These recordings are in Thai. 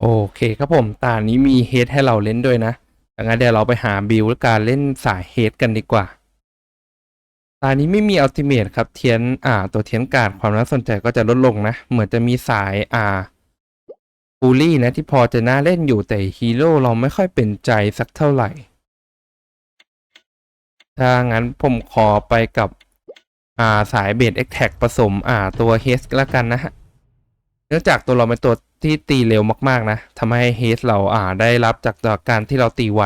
โอเคครับผมตานี้มีเฮดให้เราเล่นด้วยนะดังนั้นเดี๋ยวเราไปหาบิลการเล่นสายเฮดกันดีกว่า ตานี้ไม่มีอัลติเมทครับเทียนอ่า ตัวเทียนการ์ดความน่าสนใจก็จะลดลงนะ เหมือนจะมีสายอ่าบูลี่นะที่พอจะน่าเล่นอยู่แต่ฮีโร่เราไม่ค่อยเป็นใจสักเท่าไหร่ ถ้างั้นผมขอไปกับอ่าสายเบสเอ็กแท็กผสมอ่าตัวเฮสละกันนะฮะ เนื่องจากตัวเราเป็นตัว ที่ตีเร็วมากๆนะทำให้เฮสเราอ่าได้รับจากจากการที่เราตีไว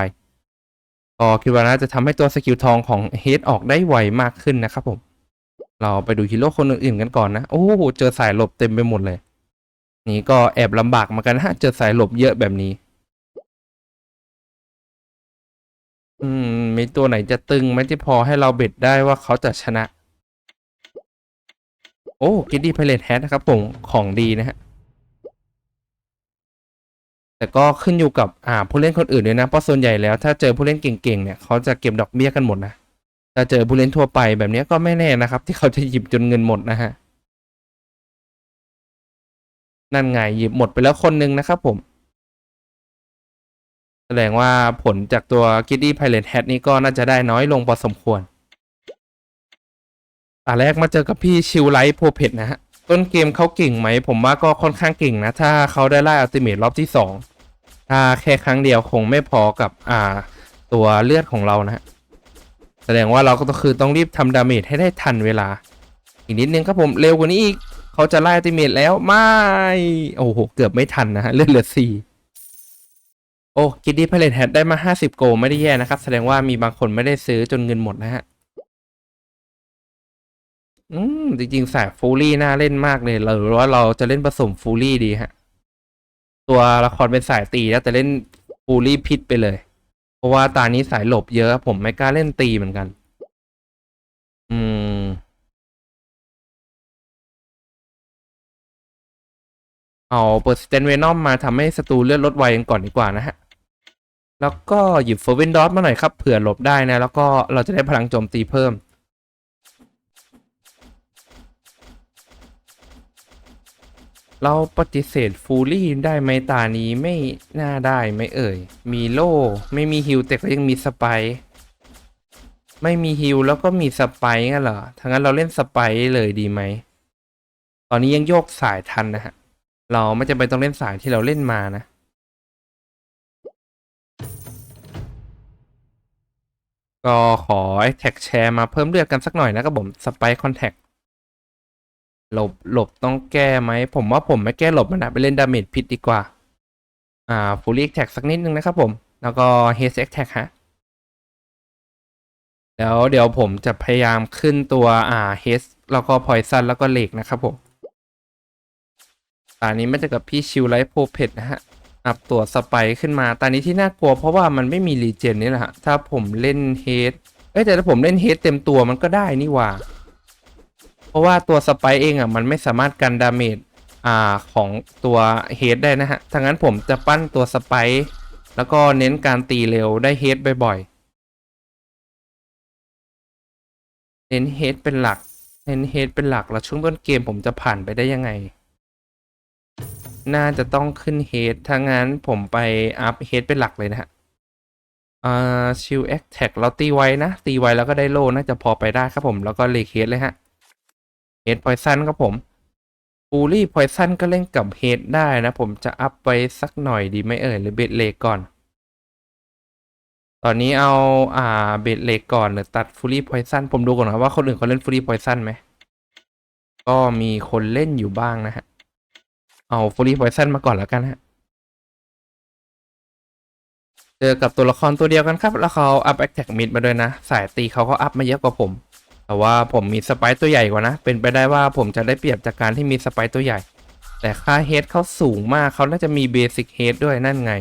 ก็คิดว่าน่าจะทำให้ตัวสกิลทองของเฮดออกได้ไวมากขึ้นนะครับผม เราไปดูฮีโร่คนอื่นๆกันก่อนนะ โอ้โห เจอสายหลบเต็มไปหมดเลย นี่ก็แอบลำบากเหมือนกันนะฮะเจอสายหลบเยอะแบบนี้ อืม มีตัวไหนจะตึงไหมที่พอให้เราเบ็ดได้ว่าเขาจะชนะ โอ้กิดดี้ไพเรตแฮทนะครับผม ของดีนะฮะ แต่ก็ขึ้นอยู่กับอ่าผู้เล่นคนอื่นด้วยนะเพราะส่วนใหญ่แล้วถ้าเจอผู้เล่นเก่งๆเนี่ยเขาจะเก็บดอกเบี้ยกันหมดนะถ้าเจอผู้เล่นทั่วไปแบบนี้ก็ไม่แน่นะครับ ที่เขาจะหยิบจนเงินหมดนะฮะนั่นไงหยิบหมดไปแล้วคนหนึ่งนะครับผม แสดงว่าผลจากตัว k i d d y Pilot Hat นี่ก็น่าจะได้น้อยลงพอสมควรตาแรกมาเจอกับพี่ชิวไลท์โพเพตนะฮะ ต้นเกมเขาเก่งไหม ผมว่าก็ค่อนข้างเก่งนะ ถ้าเขาได้ไล่อัลติเมทรอบที่สอง ถ้าแค่ครั้งเดียวคงไม่พอกับอ่าตัวเลือดของเรานะฮะแสดงว่าเราก็คือต้องรีบทำดาเมจให้ได้ทันเวลา อีกนิดนึงครับผมเร็วกว่านี้อีกเขาจะไล่ติเมทแล้วไม่โอ้โหเกือบไม่ทันนะฮะเลือดเหลือสี่โอ้กิดดี้พาเลตแฮดได้มาห้าสิบโกไม่ได้แย่นะครับ แสดงว่ามีบางคนไม่ได้ซื้อจนเงินหมดนะฮะ อืม จริงๆ สายฟูลี่น่าเล่นมากเลยหรือว่าเราจะเล่นผสมฟูลี่ดีฮะ ตัวละครเป็นสายตีแล้วแต่เล่นฟูลี่พิษไปเลย เพราะว่าตานี้สายหลบเยอะผมไม่กล้าเล่นตีเหมือนกัน อืม เอาเปอร์สเตนเวนอมมาทำให้ศัตรูเลือดลดไวกันก่อนดีกว่านะฮะ แล้วก็หยิบเฟอร์เวนดอสมาหน่อยครับเผื่อหลบได้นะ แล้วก็เราจะได้พลังโจมตีเพิ่ม เราปฏิเสธฟูลี่ได้ไหมตานี้ไม่น่าได้ไหม่เอ่ย มีโล่ ไม่มีฮิลแต่ก็ยังมีสไป ไม่มีฮิลแล้วก็มีสไปงั้นเหรอทั้างนั้นเราเล่นสไปเลยดีไหม ตอนนี้ยังโยกสายทันนะฮะ เราไม่จำเป็นต้องเล่นสายที่เราเล่นมานะก็ขอแท็กแชร์มาเพิ่มเลือดกันสักหน่อยนะครับผมสไปคอนแทค หลบหลบต้องแก้ไหม ผมว่าผมไม่แก้หลบมันนะไปเล่นดาเมจพิษดีกว่า อ่าฟูลี่แท็กสักนิดนึงนะครับผม แล้วก็เฮสแท็กฮะ แล้วเดี๋ยวผมจะพยายามขึ้นตัวอ่าเฮสแล้วก็พอยซันแล้วก็เหล็กนะครับผมตอนนี้ไม่จะกับพี่ชิวไลท์โพเพตนะฮะ อัพตัวสไปร์ขึ้นมาตอนนี้ที่น่ากลัวเพราะว่ามันไม่มีรีเจนนี่แหละฮะ ถ้าผมเล่นเฮดเอ้ยแต่ถ้าผมเล่นเฮดเต็มตัวมันก็ได้นี่หว่า เพราะว่าตัวสไปเองอะมันไม่สามารถกันดาเมจอ่าของตัวเฮดได้นะฮะถ้างั้นผมจะปั้นตัวสไปแล้วก็เน้นการตีเร็วได้เฮดบ่อยๆ เน้นเฮดเป็นหลัก เน้นเฮดเป็นหลักแล้วช่วงต้นเกมผมจะผ่านไปได้ยังไง น่าจะต้องขึ้นเฮดถ้างั้นผมไปอัพเฮดเป็นหลักเลยนะฮะอ่าชิลแอคแท็กเราตีไว้นะ ตีไว้แล้วก็ได้โล่น่าจะพอไปได้ครับผมแล้วก็เลกเฮดเลยฮะ เฮดพอยซันครับผมบูลี่พอยซันก็เล่นกับเฮดได้นะ ผมจะอัพไปสักหน่อยดีไหมเอ่ยหรือเบดเลกก่อน ตอนนี้เอาอ่าเบดเลกก่อนหรือตัดฟูลี่พอยซันผมดูก่อนนะว่าคนอื่นเขาเล่นฟูลี่พอยซันไหมก็มีคนเล่นอยู่บ้างนะฮะ เอาฟูลี่พอยซันมาก่อนแล้วกันฮะเจอกับตัวละครตัวเดียวกันครับ แล้วเขาอัพแอคแท็กมิดมาด้วยนะ สายตีเขาก็อัพมาเยอะกว่าผม แต่ว่าผมมีสไปร์ตัวใหญ่กว่านะ เป็นไปได้ว่าผมจะได้เปรียบจากการที่มีสไปร์ตัวใหญ่ แต่ค่าเฮดเขาสูงมากเขาน่าจะมีเบสิกเฮดด้วยนั่นไง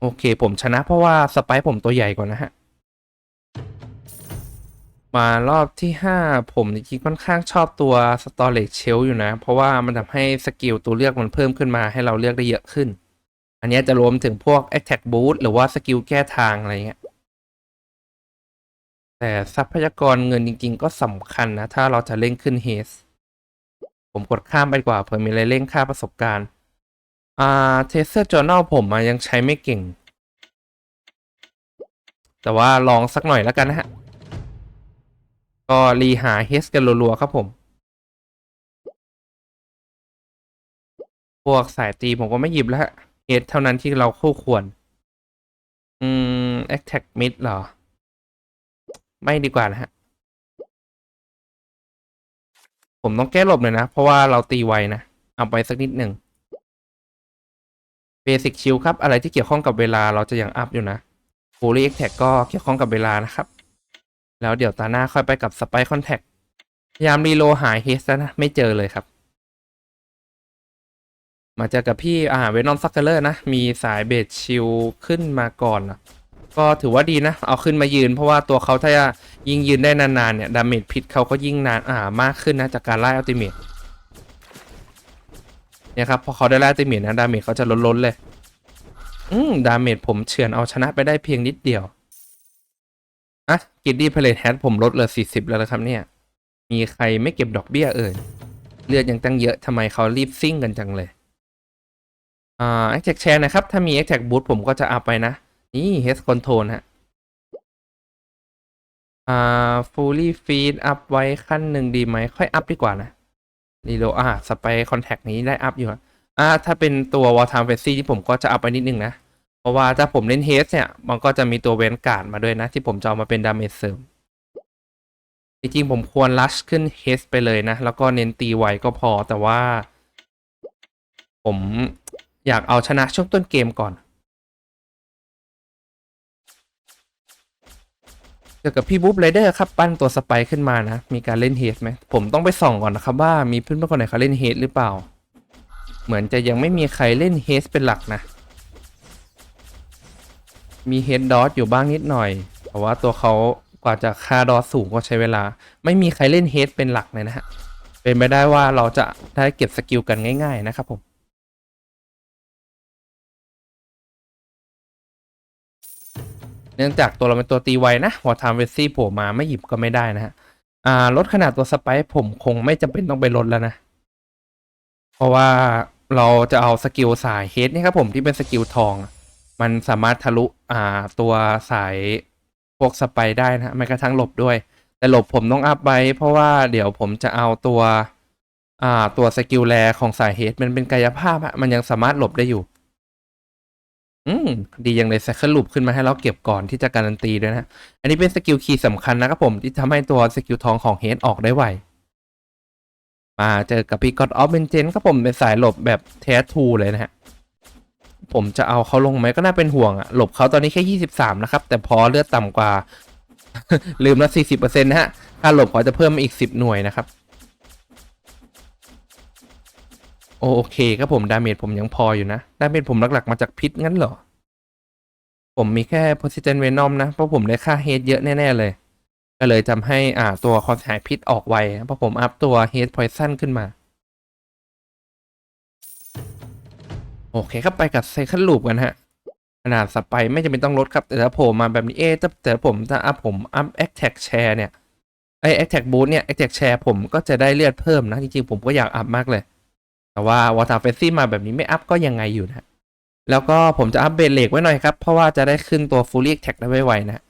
โอเคผมชนะเพราะว่าสไปร์ผมตัวใหญ่กว่านะฮะ มารอบที่ 5 ผมจริงๆค่อนข้างชอบตัว Storage Shell อยู่นะ เพราะว่ามันทำให้สกิลตัวเลือกมันเพิ่มขึ้นมาให้เราเลือกได้เยอะขึ้น อันนี้จะรวมถึงพวก Attack Boost หรือว่าสกิลแก้ทางอะไรเงี้ย แต่ทรัพยากรเงินจริง ๆ ก็สำคัญนะ ถ้าเราจะเล่นขึ้นเฮสผมกดข้ามไปกว่าเผื่อมีอะไรเร่งค่าประสบการณ์อ่าเทสเซอร์จอร์นลผมยังใช้ไม่เก่ง แต่ว่าลองสักหน่อยแล้วกันนะฮะ ก็รีหาเฮสกันรัวๆครับผม พวกสายตีผมก็ไม่หยิบแล้วฮะเฮดเท่านั้นที่เราคู่ควร อืม attack mid เหรอ ไม่ดีกว่านะฮะ ผมต้องแก้หลบหน่อยนะ เพราะว่าเราตีไวนะ เอาไปสักนิดหนึ่งเบสิ c ชิลครับ อะไรที่เกี่ยวข้องกับเวลาเราจะยังอัพอยู่นะ Fully Attack ก็เกี่ยวข้องกับเวลานะครับ แล้วเดี๋ยวตาหน้าค่อยไปกับ Spike Contact พยายามรีโลหายเฮสนะ ไม่เจอเลยครับ มาเจอกับพี่อ่าเวนอมซักเกอร์นะ มีสายเบสชิลขึ้นมาก่อนนะ ก็ถือว่าดีนะ เอาขึ้นมายืน เพราะว่าตัวเขาถ้ายิงยืนได้นานๆเนี่ยดาเมจพิษเขาก็ยิ่งนานอ่ามากขึ้นนะจากการไล่อัลติเมทเนี่ยครับพอเขาได้ไล่อัลติเมทนะดาเมจเขาจะล้นๆเลย อืมดาเมจผมเฉือนเอาชนะไปได้เพียงนิดเดียวอะกิดดี้เพลทแฮทผมลดเหลือ40แล้วนะครับเนี่ย มีใครไม่เก็บดอกเบี้ยเอ่ยเลือดยังตั้งเยอะทำไมเขารีบซิ่งกันจังเลยอ่า Attack Share นะครับ ถ้ามี Attack Boost ผมก็จะอัพไปนะ นี่ H Control ฮะ อ่า Fully Feed อัพไว้ขั้นหนึ่งดีไหม ค่อยอัพดีกว่านะรีโลอ่าสไปคอนแทคนี้ได้อัพอยู่อะอ่า ถ้าเป็นตัว War Time Fantasy ที่ผมก็จะอัพไปนิดนึงนะ เพราะว่าถ้าผมเล่นเฮสเนี่ย มันก็จะมีตัวเวนการ์ดมาด้วยนะ ที่ผมจะเอามาเป็นดาเมจเสริม จริงๆผมควรลัชขึ้นเฮสไปเลยนะ แล้วก็เน้นตีไวก็พอแต่ว่า ผมอยากเอาชนะช่วงต้นเกมก่อน เจอกับพี่บุ๊บไรเดอร์ครับปั้นตัวสไปขึ้นมานะ มีการเล่นเฮดไหมผมต้องไปส่องก่อนนะครับว่ามีเพื่อนๆคนไหนเขาเล่นเฮดหรือเปล่า เหมือนจะยังไม่มีใครเล่นเฮดเป็นหลักนะ มีเฮดดอทอยู่บ้างนิดหน่อย แต่ว่าตัวเขากว่าจะคาดอทสูงก็ใช้เวลา ไม่มีใครเล่นเฮดเป็นหลักเลยนะฮะเป็นไปได้ว่าเราจะได้เก็บสกิลกันง่าย ๆ นะครับผม เนื่องจากตัวเราเป็นตัวตีไวนะวอทามเวสซี่โผล่มาไม่หยิบก็ไม่ได้นะฮะอ่าลดขนาดตัวสไปซ์ผมคงไม่จำเป็นต้องไปลดแล้วนะ เพราะว่าเราจะเอาสกิลสายเฮดนี่ครับผมที่เป็นสกิลทอง มันสามารถทะลุอ่าตัวสายพวกสไปได้นะแม้กระทั่งหลบด้วย แต่หลบผมต้องอัพไว้เพราะว่าเดี๋ยวผมจะเอาตัวอ่าตัวสกิลแรของสายเฮดมันเป็นกายภาพอะมันยังสามารถหลบได้อยู่ อืม ดีอย่างเลยไซเคิลลูปขึ้นมาให้เราเก็บก่อนที่จะการันตีด้วยนะ อันนี้เป็นสกิลคีย์สำคัญนะครับผม ที่ทำให้ตัวสกิลทองของเฮดออกได้ไว มาเจอกับพี่กอดออฟเบนเจนครับผมเป็นสายหลบแบบแท้ทูเลยนะฮะ ผมจะเอาเขาลงไหมก็น่าเป็นห่วงอะหลบเขาตอนนี้แค่ยี่สิบสามนะครับ แต่พอเลือดต่ำกว่า ลืมละสี่สิบเปอร์เซ็นต์นะฮะค่าหลบเขาจะเพิ่มอีกสิบหน่วยนะครับ โอเคครับผมดาเมจผมยังพออยู่นะดาเมจผมหลักๆมาจากพิษงั้นเหรอ ผมมีแค่ Persistent Venom นะ เพราะผมได้ค่าเฮดเยอะแน่ ๆ เลย ก็เลยทำให้อ่าตัวคอนหายพิษออกไวเพราะผมอัพตัวเฮดพอยซันขึ้นมา โอเคครับไปกับไซเคิลลูปกันฮะขนาดสไปไม่จำเป็นต้องลดครับ แต่ถ้าผล่มาแบบนี้เอ๊ะแต่ผมจะอัพผมอัพ Attack Share เนี่ยไอ Attack Boost เนี่ย Attack Share ผมก็จะได้เลือดเพิ่มนะ จริงๆ ผมก็อยากอัพมากเลย แต่ว่าวอตาเฟสซี่มาแบบนี้ไม่อัพก็ยังไงอยู่นะแล้วก็ผมจะอัพเบรเลกไว้หน่อยครับ เพราะว่าจะได้ขึ้นตัว Fully Attack ได้ไวๆนะ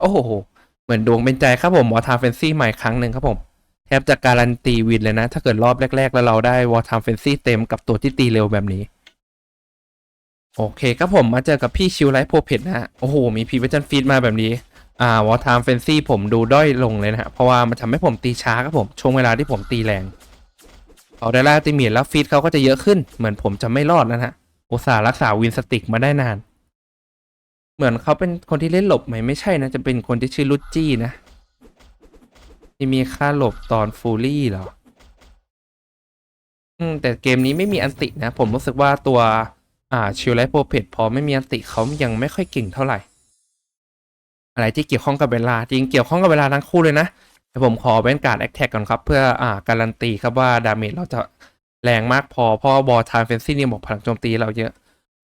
โอ้โห เหมือนดวงเป็นใจครับผมวอตาเฟนซี่ใหม่ครั้งหนึ่งครับผมแทบจะการันตีวินเลยนะ ถ้าเกิดรอบแรก ๆ แล้วเราได้วอตาเฟนซี่เต็มกับตัวที่ตีเร็วแบบนี้ โอเคครับผมมาเจอกับพี่ชิวไลท์โพเพดนะฮะโอ้โห มีพีเวจันฟีดมาแบบนี้อ่าวอตามเฟนซี่ผมดูด้อยลงเลยนะฮะเพราะว่ามันทำให้ผมตีช้าครับผมช่วงเวลาที่ผมตีแรง เขาได้ล่าติเมียแล้วฟีดเขาก็จะเยอะขึ้น เหมือนผมจะไม่รอดนะฮะอุตส่าห์รักษาวินสติกมาได้นาน เหมือนเขาเป็นคนที่เล่นหลบไหมไม่ใช่นะ จะเป็นคนที่ชื่อลุจจี้นะที่มีค่าหลบตอนฟูลี่เหรอ อืม แต่เกมนี้ไม่มีอันตินะ ผมรู้สึกว่าตัว อ่าชิลไลท์โปรเพดพอไม่มีอันติเขายังไม่ค่อยเก่งเท่าไหร่ อะไรที่เกี่ยวข้องกับเวลา จริงเกี่ยวข้องกับเวลาทั้งคู่เลยนะ ผมขอเว้นการแอคแท็กก่อนครับ เพื่ออ่าการันตีครับว่าดาเมจเราจะแรงมากพอ เพราะบอลทามเฟนซี่นี่บอกพลังโจมตีเราเยอะ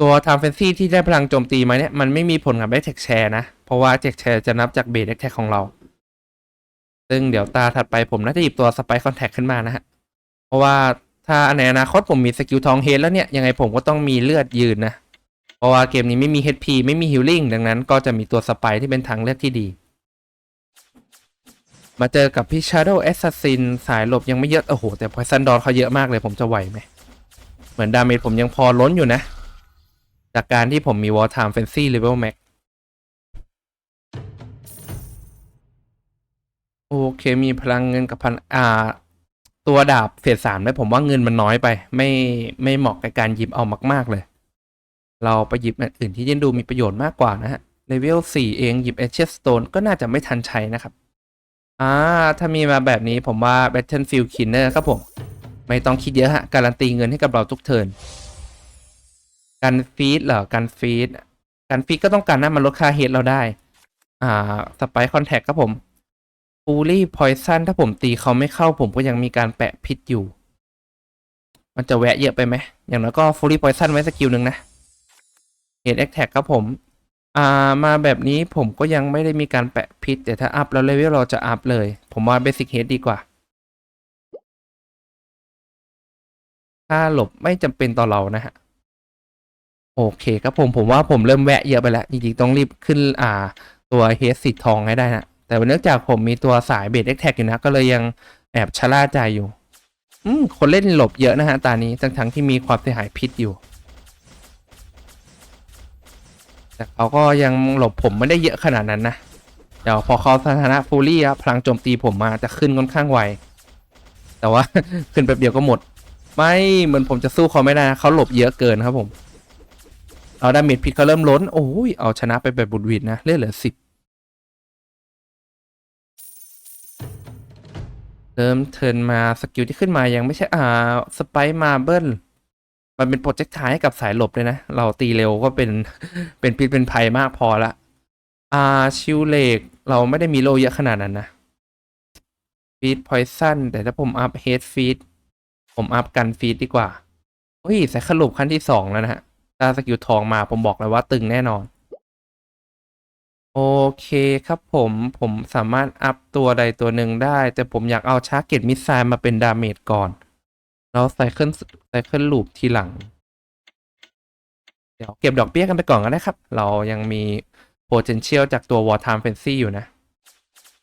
ตัวทามเฟนซี่ที่ได้พลังโจมตีมาเนี่ยมันไม่มีผลกับแอคแท็กแชร์นะ เพราะว่าแท็กแชร์จะนับจากเบสแอคแท็กของเรา ซึ่งเดี๋ยวตาถัดไปผมน่าจะหยิบตัวสไปคอนแทคขึ้นมานะฮะเพราะว่าถ้าในอนาคตผมมีสกิลทองเฮดแล้วเนี่ยยังไงผมก็ต้องมีเลือดยืนนะเพราะว่าเกมนี้ไม่มี HP ไม่มีฮิลลิ่งดังนั้น ก็จะมีตัวสไปที่เป็นทางเลือกที่ดี มาเจอกับพี่ Shadow Assassin สายหลบยังไม่เยอะ โอ้โห แต่ Poison Dot เขาเยอะมากเลยผมจะไหวไหม เหมือนดาเมจผมยังพอล้นอยู่นะ จากการที่ผมมี War Time Fancy Level Max โอเคมีพลังเงินกับพันอ่า ตัวดาบเฟสสามเนี่ยผมว่าเงินมันน้อยไป ไม่ไม่เหมาะกับการหยิบเอามาก ๆ เลย เราไปหยิบอันอื่นที่ยังดูมีประโยชน์มากกว่านะฮะเลเวลสี่เองหยิบเอเชสโตนก็น่าจะไม่ทันใช้นะครับ อ่าถ้ามีมาแบบนี้ผมว่า Battlefield Killer ครับผม ไม่ต้องคิดเยอะฮะ การันตีเงินให้กับเราทุกเทิร์นการฟีดเหรอการฟีดการฟีดก็ต้องการนะมันลดค่าเฮดเราได้ อ่าสไปคอนแทคครับผมฟูลี่พอยซันถ้าผมตีเขาไม่เข้าผมก็ยังมีการแปะพิษอยู่ มันจะแวะเยอะไปไหม อย่างน้อยก็ฟูลี่พอยซันไว้สกิลหนึ่งนะเฮดแอคแท็กครับผม อ่ามาแบบนี้ผมก็ยังไม่ได้มีการแปะพิษแต่ถ้าอัพแล้วเลเวลเราจะอัพเลย ผมว่าเบสิ c เฮดดีกว่า ถ้าหลบไม่จำเป็นต่อเรานะฮะ โอเคครับผมผมว่าผมเริ่มแวะเยอะไปแล้ว จริงๆ ต้องรีบขึ้นอ่า ตัวเฮดสีทองให้ได้นะ แต่เนื่องจากผมมีตัวสายเบสเอ็กแท็กอยู่นะ ก็เลยยังแอบชะล่าใจอยู่ อืมคนเล่นหลบเยอะนะฮะตานี้ทั้งๆที่มีความเสียหายพิษอยู่ แต่เขาก็ยังหลบผมไม่ได้เยอะขนาดนั้นนะ เดี๋ยวพอเขาสถานะฟูลี่อะพลังโจมตีผมมาจะขึ้นค่อนข้างไว แต่ว่า ขึ้นแป๊บเดียวก็หมด ไม่เหมือนผมจะสู้เขาไม่ได้นะเขาหลบเยอะเกินครับผม เอาดาเมจพิษเขาเริ่มล้น โอ้ยเอาชนะไปแบบบุดวิดนะเลือดเหลือสิบเริ่มเทิร์นมาสกิลที่ขึ้นมายังไม่ใช่อ่าสไปมาเบิล มันเป็นโปรเจกต์ทายให้กับสายหลบเลยนะ เราตีเร็วก็เป็นเป็นพิษเป็นภัยมากพอละอ่าชิวเลกเราไม่ได้มีโลเยอะขนาดนั้นนะฟีดพอยซันแต่ถ้าผมอัพเฮดฟีดผมอัพกันฟีดดีกว่าเฮ้ยสายขลุบขั้นที่สองแล้วนะฮะถ้าสกิลทองมาผมบอกเลยว่าตึงแน่นอน โอเคครับผมผมสามารถอัพตัวใดตัวหนึ่งได้ แต่ผมอยากเอาชาร์เก็ตมิสไซล์มาเป็นดาเมจก่อน แล้วไซเคิลไซเคิลลูปทีหลัง เดี๋ยวเก็บดอกเบี้ยกันไปก่อนก็ได้ครับ เรายังมี potential จากตัว War Time Fancy อยู่นะ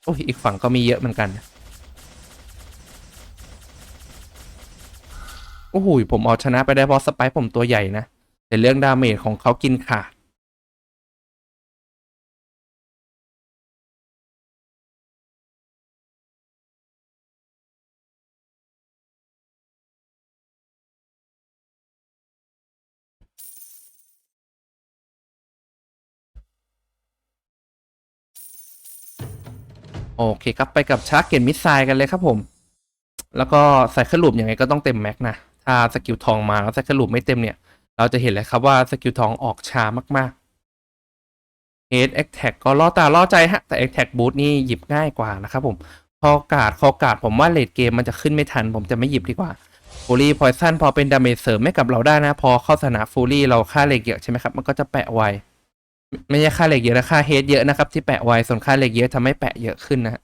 โอ้ย อีกฝั่งก็มีเยอะเหมือนกัน โอ้โหผมเอาชนะไปได้เพราะสไปผมตัวใหญ่นะ แต่เรื่องดาเมจของเขากินขาด โอเคครับไปกับชาร์กเกตมิสไซล์กันเลยครับผม แล้วก็ใส่ขลุบยังไงก็ต้องเต็มแม็กนะ ถ้าสกิลทองมาแล้วใส่ขลุบไม่เต็มเนี่ย เราจะเห็นเลยครับว่าสกิลทองออกช้ามากๆ Head Attack ก็ล่อตาล่อใจฮะ แต่ Attack Boost นี่หยิบง่ายกว่านะครับผม คอกาดคอกาดผมว่าเลดเกมมันจะขึ้นไม่ทัน ผมจะไม่หยิบดีกว่าฟูลี่พอยซันพอเป็นดาเมจเสริมให้กับเราได้นะ พอเข้าสนามฟูลี่เราค่าเล็กเยอะใช่ไหมครับ มันก็จะแปะไว ไม่ใช่ค่าเหล็กเยอะนะค่าเฮดเยอะนะครับที่แปะไว้ส่วนค่าเหล็กเยอะทำให้แปะเยอะขึ้นนะฮะ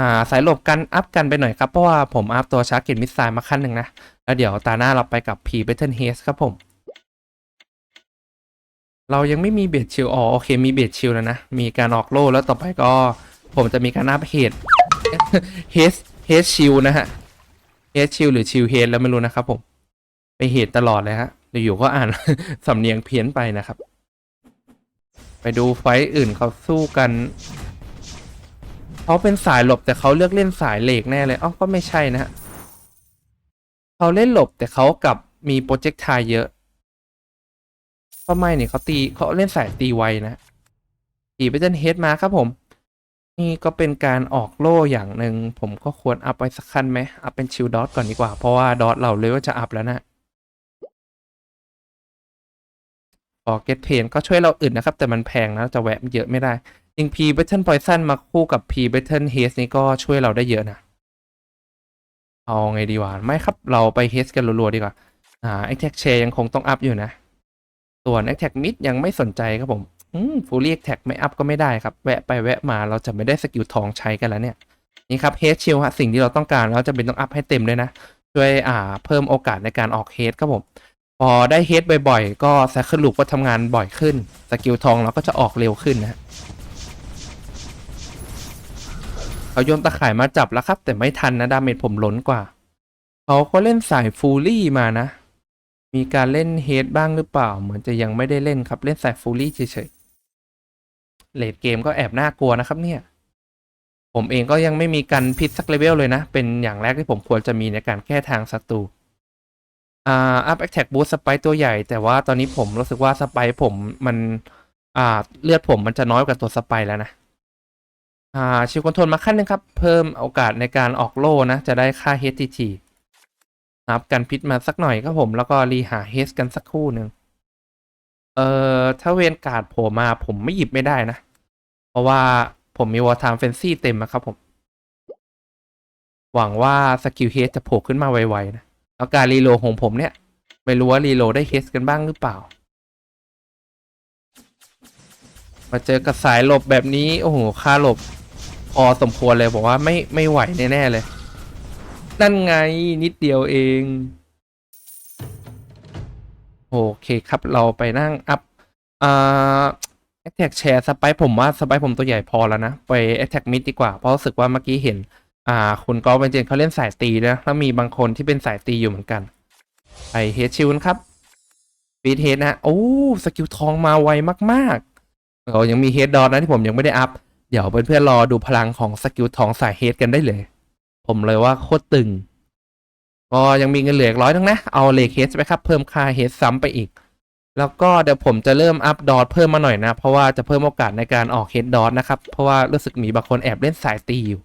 อ่าสายหลบกันอัพกันไปหน่อยครับ เพราะว่าผมอัพตัวชาร์กเกตมิสไซล์มาขั้นหนึ่งนะ แล้วเดี๋ยวตาหน้าเราไปกับ P b a t t l e Haze ครับผม เรายังไม่มีเบดชิลอ๋อโอเคมีเบดชิลแล้วนะ มีการออกโล่แล้วต่อไปก็ ผมจะมีการอัพเฮดเฮสเฮสชิลนะฮะเฮสชิลหรือชิลเฮดแล้วไม่รู้นะครับผม ไปเฮดตลอดเลยฮะอยู่ๆก็อ่านสำเนียงเพี้ยนไปนะครับ ไปดูไฟอื่นเขาสู้กันเขาเป็นสายหลบแต่เขาเลือกเล่นสายเหล็กแน่เลยอ๋อก็ไม่ใช่นะฮะเขาเล่นหลบแต่เขากลับมีโปรเจกต์ไทยเยอะก็ไม่เนี่ยเขาตีเขาเล่นสายตีไวนะตีไปจนเฮดมาครับผม นี่ก็เป็นการออกโล่อย่างหนึ่งผมก็ควรอัพไปสักขั้นไหมอัพเป็นชิลดอทก่อนดีกว่า เพราะว่าดอทเราเลยว่าจะอัพแล้วนะ พอเกตเพนก็ช่วยเราอื่นนะครับ แต่มันแพงนะจะแวะเยอะไม่ได้จริง P b a t t l e Poison มาคู่กับ P b a t t l e Haze นี่ก็ช่วยเราได้เยอะนะ เอาไงดีวะไม่ครับเราไป Haze กันรัวๆดีกว่า อ่า Attack Share ยังคงต้องอัพอยู่นะ ส่วน Attack Mid ยังไม่สนใจครับผม อืม Fully Attack ไม่อัพก็ไม่ได้ครับ แวะไปแวะมาเราจะไม่ได้สกิลทองใช้กันแล้วเนี่ย นี่ครับ Haze Shield ฮะสิ่งที่เราต้องการเราจะเป็นต้องอัพให้เต็มเลยนะ ช่วยอ่า เพิ่มโอกาสในการออกเฮดครับผม พอได้เฮดบ่อยๆ ก็แซคเคิลลูปก็ทำงานบ่อยขึ้น สกิลทองเราก็จะออกเร็วขึ้นนะฮะเขาโยนตะข่ายมาจับแล้วครับ แต่ไม่ทันนะดาเมจผมล้นกว่า เขาก็เล่นสายฟูลี่มานะ มีการเล่นเฮดบ้างหรือเปล่า เหมือนจะยังไม่ได้เล่นครับ เล่นสายฟูลี่เฉยๆเลดเกมก็แอบน่ากลัวนะครับเนี่ย ผมเองก็ยังไม่มีการพิษสักเลเวลเลยนะ เป็นอย่างแรกที่ผมควรจะมีในการแก้ทางศัตรู อ่าอัพแอคแท็กบูสสไปตัวใหญ่ แต่ว่าตอนนี้ผมรู้สึกว่าสไปผมมัน อ่า เลือดผมมันจะน้อยกว่าตัวสไปแล้วนะ อ่า ชิวคอนโทรลมาขั้นหนึงครับ เพิ่มโอกาสในการออกโล่นะ จะได้ค่า HTT นับกันพิษมาสักหน่อยครับผม แล้วก็รีหาเฮสกันสักคู่หนึ่งเอ่อ ถ้าเวนการ์ดโผล่มาผมไม่หยิบไม่ได้นะ เพราะว่าผมมีวอร์ i ามเฟนซี่เต็มนะครับผม หวังว่าสกิลเฮสจะโผล่ขึ้นมาไวๆนะ แล้วการรีโหลดของผมเนี่ย ไม่รู้ว่ารีโหลดได้เฮสกันบ้างหรือเปล่า มาเจอกับสายหลบแบบนี้ โอ้โหค่าหลบ พอสมควรเลยบอกว่าไม่ไม่ไหวแน่ๆเลย นั่นไงนิดเดียวเอง โอเคครับเราไปนั่งอัพอ่าแอ t แท็กแชร์สไปผมว่าสไปผมตัวใหญ่พอแล้วนะ ไปแอ t แท็กมิดดีกว่า เพราะรู้สึกว่าเมื่อกี้เห็น อ่า คุณกอล์ฟเป็นเจนเขาเล่นสายตีนะแล้วมีบางคนที่เป็นสายตีอยู่เหมือนกันไปเฮดชิลครับฟีดเฮดนะโอ้สกิลทองมาไวมากๆเรายังมีเฮดดอทนะที่ผมยังไม่ได้อัพ เดี๋ยวเพื่อนๆรอดูพลังของสกิลทองสายเฮดกันได้เลย ผมเลยว่าโคตรตึง ก็ยังมีเงินเหลืออีกร้อยนึงนะ เอาเลขเฮดไปครับ เพิ่มค่าเฮดซ้ำไปอีก แล้วก็เดี๋ยวผมจะเริ่มอัพดอทเพิ่มมาหน่อยนะ เพราะว่าจะเพิ่มโอกาสในการออกเฮดดอทนะครับ เพราะว่ารู้สึกมีบางคนแอบเล่นสายตีอยู่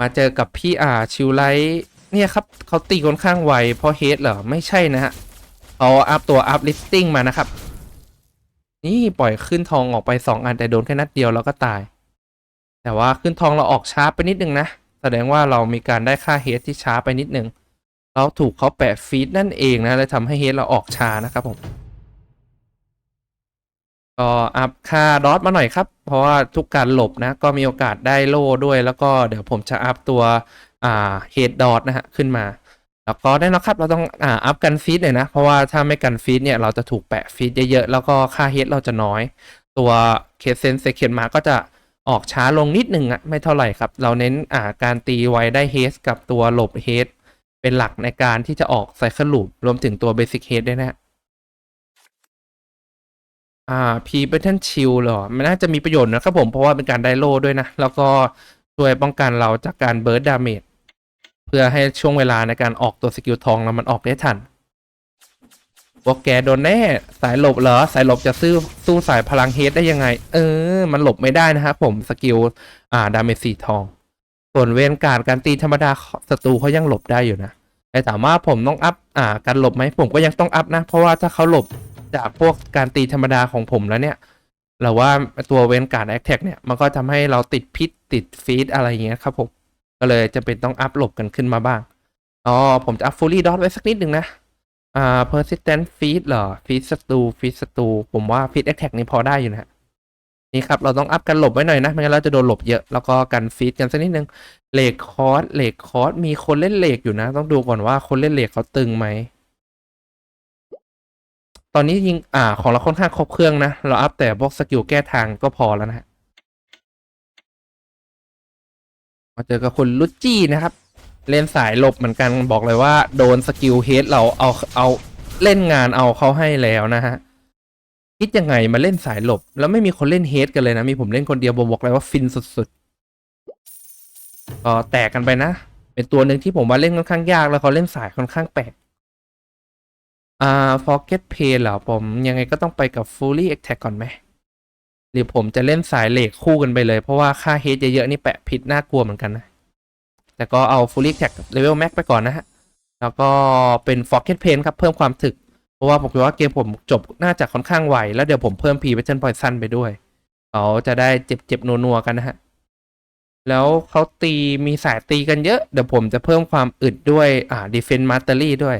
มาเจอกับพี่อ่าชิวไลท์เนี่ยครับเขาตีค่อนข้างไวเพราะเฮดเหรอ ไม่ใช่นะฮะเขาอัพตัวอัพลิฟติ้งมานะครับ นี่ปล่อยขึ้นทองออกไปสองอันแต่โดนแค่นัดเดียวแล้วก็ตาย แต่ว่าขึ้นทองเราออกช้าไปนิดนึงนะ แสดงว่าเรามีการได้ค่าเฮดที่ช้าไปนิดนึงเราถูกเขาแปะฟีดนั่นเองนะเลยทำให้เฮดเราออกช้านะครับผม ก็อัพค่าดอทมาหน่อยครับ เพราะว่าทุกการหลบนะ ก็มีโอกาสได้โล่ด้วย แล้วก็เดี๋ยวผมจะอัพตัวอ่าเฮดดอทนะฮะขึ้นมา แล้วก็ได้นะครับ เราต้องอ่าอัพกันฟีดหน่อยนะ เพราะว่าถ้าไม่กันฟีดเนี่ยเราจะถูกแปะฟีดเยอะๆ แล้วก็ค่าเฮดเราจะน้อย ตัวเคสเซนเซเคนมาก็จะออกช้าลงนิดหนึ่งอะไม่เท่าไหร่ครับ เราเน้นอ่าการตีไวได้เฮสกับตัวหลบเฮดเป็นหลักในการที่จะออกไซเคิลลูปรวมถึงตัวเบสิ c เฮดด้วยนะฮะ อ่าพีเบทเทนชิลเหรอ มันน่าจะมีประโยชน์นะครับผม เพราะว่าเป็นการได้โล่ด้วยนะ แล้วก็ช่วยป้องกันเราจากการเบิร์ดดาเมจเพื่อให้ช่วงเวลาในการออกตัวสกิลทองแล้วมันออกได้ทันพวกแกโดนแน่ สายหลบเหรอ สายหลบจะสู้สู้สายพลังเฮดได้ยังไง เออ มันหลบไม่ได้นะครับผมสกิลอ่าดาเมจสีทอง ส่วนเวนการการตีธรรมดาศัตรูเขายังหลบได้อยู่นะแต่ถามว่าผมต้องอัพอ่าการหลบไหมผมก็ยังต้องอัพนะ เพราะว่าถ้าเขาหลบ จากพวกการตีธรรมดาของผมแล้วเนี่ยเราว่าตัวเวนการ์ดแอคแท็กเนี่ย มันก็ทำให้เราติดพิษติดฟีดอะไรอย่างเงี้ยครับผม ก็เลยจะเป็นต้องอัพหลบกันขึ้นมาบ้าง อ๋อ ผมจะอัพฟูลี่ดอทไว้สักนิดหนึ่งนะ อ่า persistent feed เหรอ feed ศัตรู feed ศัตรูผมว่า feed attack นี่พอได้อยู่นะฮะนี่ครับ เราต้องอัพกันหลบไว้หน่อยนะ ไม่งั้นเราจะโดนหลบเยอะ แล้วก็กันฟีดกันสักนิดนึงเลกคอร์สเลกคอร์สมีคนเล่นเลกอยู่นะ ต้องดูก่อนว่าคนเล่นเลกเขาตึงไหม ตอนนี้ยิงอ่าของเราค่อนข้างครบเครื่องนะ เราอัพแต่พวกสกิลแก้ทางก็พอแล้วนะฮะมาเจอกับคุณลุจี้นะครับ เล่นสายหลบเหมือนกันบอกเลยว่า โดนสกิลเฮดเราเอาเอาเล่นงานเอาเขาให้แล้วนะฮะคิดยังไงมาเล่นสายหลบ แล้วไม่มีคนเล่นเฮดกันเลยนะ มีผมเล่นคนเดียวผมบอกเลยว่าฟินสุดๆก็แตกกันไปนะ เป็นตัวหนึ่งที่ผมว่าเล่นค่อนข้างยากแล้วเขาเล่นสายค่อนข้างแปลก อ่า Forget Pay เหรอผมยังไงก็ต้องไปกับ Fully Attack ก่อนไหม หรือผมจะเล่นสายเหล็กคู่กันไปเลย เพราะว่าค่าเฮดเยอะๆนี่แปะพิษน่ากลัวเหมือนกันนะ แต่ก็เอา Fully Attack Level Max ไปก่อนนะฮะ แล้วก็เป็น Forget Pain ครับ เพิ่มความถึก เพราะว่าผมคิดว่าเกมผมจบน่าจะค่อนข้างไวแล้วเดี๋ยวผมเพิ่ม P Pattern Poison ไปด้วยเขาจะได้เจ็บๆนัวๆกันนะฮะแล้วเขาตีมีสายตีกันเยอะ เดี๋ยวผมจะเพิ่มความอึดด้วยอ่า Defense Mastery ด้วย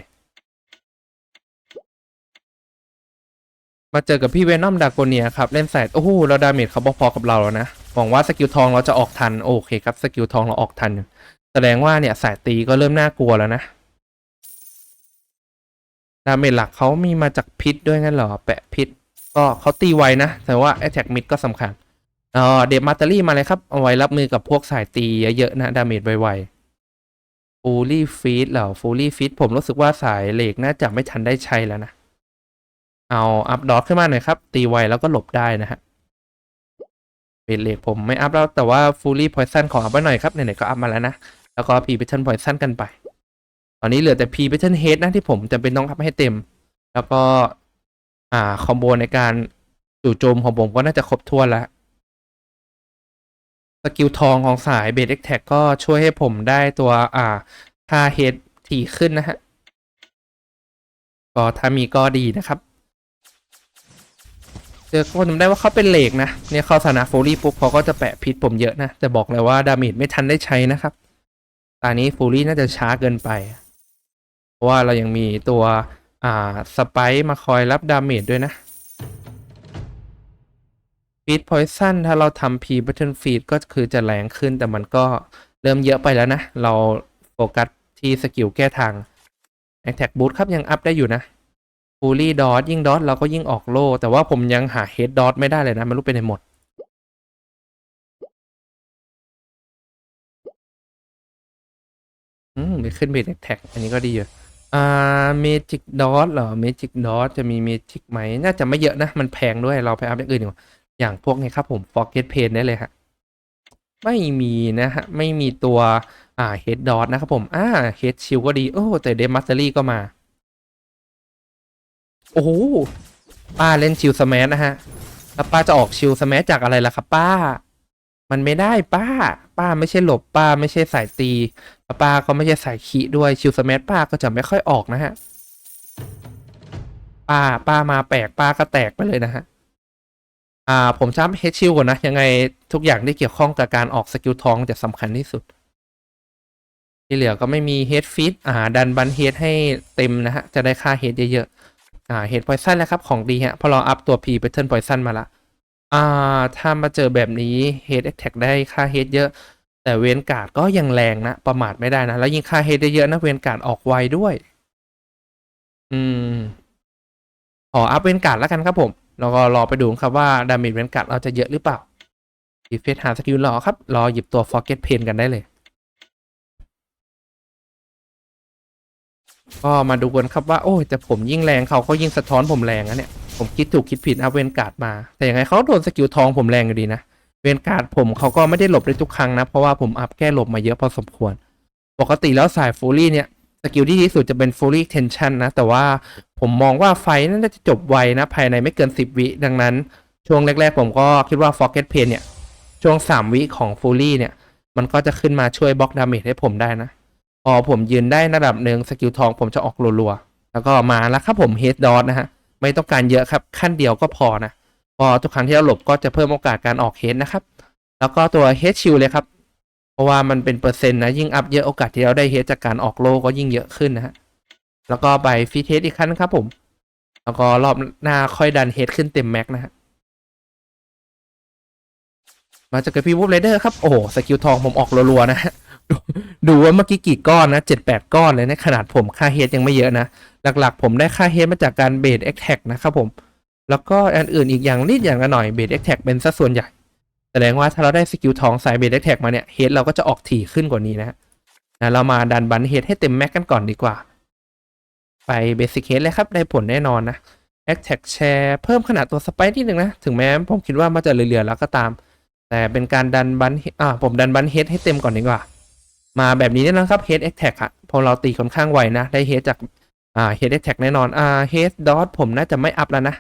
มาเจอกับพี่เวนอมดากเนียครับ เล่นแสายโอ้โหเราดาเมจเขาพอๆกับเราแล้วนะหวังว่าสกิลทองเราจะออกทัน โอเคครับ สกิลทองเราออกทัน แสดงว่าเนี่ยสายตีก็เริ่มน่ากลัวแล้วนะ ดาเมจหลักเขามีมาจากพิษด้วยงั้นเหรอ แปะพิษ ก็เขาตีไวนะ แต่ว่า Attack Mid ก็สำคัญเออเดบมาตอรี่มาเลยครับ เอาไว้รับมือกับพวกสายตีเยอะๆนะ ดาเมจไวๆฟูลี่ฟีดเหรอฟูลี่ฟีดผมรู้สึกว่าสายเหล็กน่าจะไม่ทันได้ใช้แล้วนะ เอาอัพดอทขึ้นมาหน่อยครับ ตีไวแล้วก็หลบได้นะฮะเบรเล็กผมไม่อัพแล้วแต่ว่าฟูลี่พอยซันขออัพไว้หน่อยครับไหนๆก็อัพมาแล้วนะ แล้วก็พีเ a ท r n นพอยซันกันไป ตอนนี้เหลือแต่พีเ a ท r n นเฮดนะที่ผมจะเป็นต้องอัพให้เต็ม แล้วก็อ่าคอมโบในการจู่โจมของผมก็น่าจะครบถ้วนแล้วสกิลทองของสายเบสเอ็กแท็กก็ช่วยให้ผมได้ตัวอ่าค่าเฮดถี่ขึ้นนะฮะก็ถ้ามีก็ดีนะครับ จอคนจำได้ว่าเขาเป็นเหล็กนะ เนี่ยเข้าสถาโฟลี่ปุ๊บเขาก็จะแปะพิษผมเยอะนะ แต่บอกเลยว่าดาเมจไม่ทันได้ใช้นะครับ ตอนนี้ฟูลี่น่าจะช้าเกินไป เพราะว่าเรายังมีตัวอ่าสไปซ์มาคอยรับดาเมจด้วยนะฟีดพอยซันถ้าเราทำพีบัตเทิลฟีดก็คือจะแรงขึ้นแต่มันก็เริ่มเยอะไปแล้วนะ เราโฟกัสที่สกิลแก้ทาง Attack Boost ครับยังอัพได้อยู่นะ ฟูลี่ดอทยิ่งดอทเราก็ยิ่งออกโล่แต่ว่าผมยังหาเฮดดอทไม่ได้เลยนะไม่รู้เป็นไหนหมด อืมไปขึ้นเบสแท็ก อันนี้ก็ดีอยู่อ่าเมจิกดอทเหรอเมจิกดอทจะมีเมจิกไหม น่าจะไม่เยอะนะ มันแพงด้วยเราไปอัพอย่างอื่นดีกว่าอย่างพวกนี้ครับผม Forget Pain ได้เลยฮะ ไม่มีนะฮะ ไม่มีตัวอ่าเฮดดอทนะครับผม อ่าเฮดชิลก็ดี โอ้แต่เดมัสเตอรี่ก็มา โอ้โหป้าเล่นชิลสมันะฮะ แล้วป้าจะออกชิลสมัจากอะไรล่ะครับป้า มันไม่ได้ป้า ป้าไม่ใช่หลบป้าไม่ใช่สายตีแล้วป้าก็ไม่ใช่สายขีด้วยชิลสมัป้าก็จะไม่ค่อยออกนะฮะ ป้าป้ามาแปลกป้าก็แตกไปเลยนะฮะ อ่าผมจำเฮดชิลก่อนนะ ยังไงทุกอย่างที่เกี่ยวข้องกับการออกสกิลทองจะสำคัญที่สุด ที่เหลือก็ไม่มีเฮดฟิตอ่า ดันบันเฮดให้เต็มนะฮะ จะได้ค่าเฮดเยอะๆ อ่าเฮดพอยซันแล้วครับ ของดีฮะ พอเราอัพตัว P Pattern Poison มาละอ่าถ้ามาเจอแบบนี้เฮด Attack ได้ค่าเฮดเยอะ แต่เวนการ์ดก็ยังแรงนะ ประมาทไม่ได้นะ แล้วยิ่งค่าเฮดได้เยอะนะเวนการ์ดออกไวด้วย อืมขออัพเวนการ์ดแล้วกันครับผมแล้วก็รอไปดูครับว่าดาเมจเวนการ์ดเราจะเยอะหรือเปล่าดีเฟสหาสกิลรอครับ รอหยิบตัว Forget Pain กันได้เลย ก็มาดูกันครับว่าโอ้ยแต่ผมยิ่งแรงเขาก็ยิ่งสะท้อนผมแรงนะเนี่ยผมคิดถูกคิดผิดอัพเวนการ์ดมา แต่ยังไงเขาโดนสกิลทองผมแรงอยู่ดีนะเวนการ์ดผมเขาก็ไม่ได้หลบได้ทุกครั้งนะ เพราะว่าผมอัพแก้หลบมาเยอะพอสมควร ปกติแล้วสายฟูลี่เนี่ยสกิลที่ดีสุดจะเป็นฟูลี่เทนชันนะ แต่ว่าผมมองว่าไฟน่าจะจบไวนะ ภายในไม่เกิน 10 วิดังนั้น ช่วงแรก ๆ ผมก็คิดว่า Forget Pain เนี่ยช่วง 3 วิของฟูลี่เนี่ยมันก็จะขึ้นมาช่วยบล็อกดาเมจให้ผมได้นะ พอผมยืนได้ระดับหนึ่งสกิลทองผมจะออกรัวๆแล้วก็มาแล้วครับผมเฮดดอทนะฮะไม่ต้องการเยอะครับขั้นเดียวก็พอนะพอทุกครั้งที่เราหลบก็จะเพิ่มโอกาสการออกเฮดนะครับ แล้วก็ตัวเฮดชิลเลยครับ เพราะว่ามันเป็นเปอร์เซ็นต์นะยิ่งอัพเยอะโอกาสที่เราได้เฮดจากการออกโลก็ยิ่งเยอะขึ้นนะฮะแล้วก็ไปฟีเทสอีกขั้นครับผม แล้วก็รอบหน้าค่อยดันเฮดขึ้นเต็มแม็กนะฮะมาจากกับพี่วูฟไรเดอร์ครับ โอ้โหสกิลทองผมออกรัวๆนะฮะ ดูว่าเมื่อกี้กี่ก้อนนะเจ็ดแปดก้อนเลยนะ ขนาดผมค่าเฮดยังไม่เยอะนะ หลักๆ ผมได้ค่าเฮดมาจากการเบสเอ็กแท็กนะครับผม แล้วก็อันอื่นอีกอย่างนิดอย่างละหน่อยเบสเอ็กแท็กเป็นสัดส่วนใหญ่ แสดงว่าถ้าเราได้สกิลทองสายเบสเอ็กแท็กมาเนี่ยเฮดเราก็จะออกถี่ขึ้นกว่านี้นะนะเรามาดันบันเฮดให้เต็มแม็กกันก่อนดีกว่า ไปเบสิกเฮดเลยครับได้ผลแน่นอนนะแอคแท็กแชร์เพิ่มขนาดตัวสไปร์นิดหนึ่งนะ ถึงแม้ผมคิดว่ามันจะเหลือๆแล้วก็ตาม แต่เป็นการดันบันอ่าผมดันบันเฮดให้เต็มก่อนดีกว่า มาแบบนี้เนี่ยนะครับ head attack อะพอเราตีค่อนข้างไวนะ ได้ head จากอ่า head attack แน่นอนอ่า head dot ผมน่าจะไม่อัพแล้วนะ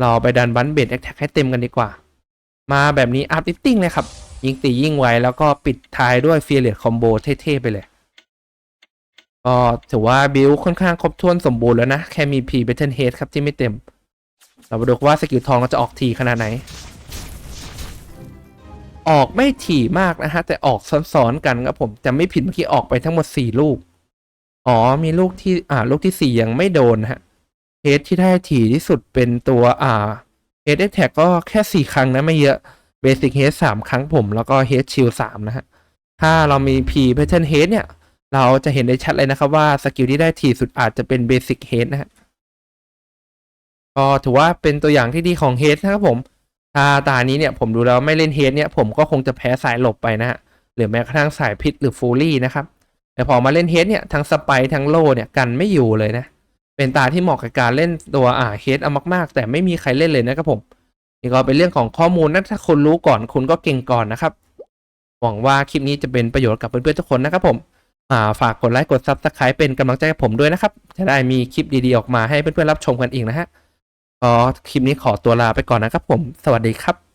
เราไปดันบันเบด attack ให้เต็มกันดีกว่า มาแบบนี้อัพ lifting เลยครับ ยิงตียิงไว แล้วก็ปิดท้ายด้วย fearless combo เท่ๆไปเลยก็ถือว่าบิลค่อนข้างครบถ้วนสมบูรณ์แล้วนะ แค่มี p battle head ครับที่ไม่เต็ม เรามาดูว่าสกิลทองเราจะออกทีขนาดไหน ออกไม่ถี่มากนะฮะ แต่ออกซ้อนๆกันครับผมจะไม่ผิดเมื่อกี้ออกไปทั้งหมดสี่ลูก อ๋อมีลูกที่อ่า ลูกที่สี่ยังไม่โดนนะฮะเฮดที่ได้ถี่ที่สุดเป็นตัวอ่าเฮดแท็กก็แค่สี่ครั้งนะไม่เยอะเบสิกเฮดสามครั้งผม แล้วก็เฮดชิลสามนะฮะ ถ้าเรามี P Pattern Head เนี่ย เราจะเห็นได้ชัดเลยนะครับว่าสกิลที่ได้ทีสุดอาจจะเป็น Basic Head นะฮะก็ถือว่าเป็นตัวอย่างที่ดีของ Head นะครับผม ถ้าตานี้เนี่ยผมดูแล้วไม่เล่น Head เนี่ยผมก็คงจะแพ้สายหลบไปนะฮะหรือแม้กระทั่งสายพิษหรือฟูลี่นะครับแต่พอมาเล่น Head เนี่ยทั้งสไปร์ทั้งโลเนี่ยกันไม่อยู่เลยนะ เป็นตาที่เหมาะกับการเล่นตัวอ่า Head เอามากๆ แต่ไม่มีใครเล่นเลยนะครับผมนี่ก็เป็นเรื่องของข้อมูลนะถ้าคุณรู้ก่อนคุณก็เก่งก่อนนะครับหวังว่าคลิปนี้จะเป็นประโยชน์กับเพื่อนๆทุกคนนะครับผมาฝากกดไลค์กด Subscribe เป็นกำลังใจให้ผมด้วยนะครับ จะได้มีคลิปดีๆออกมาให้เพื่อนๆรับชมกันอีกนะฮะ ขอคลิปนี้ขอตัวลาไปก่อนนะครับผม สวัสดีครับ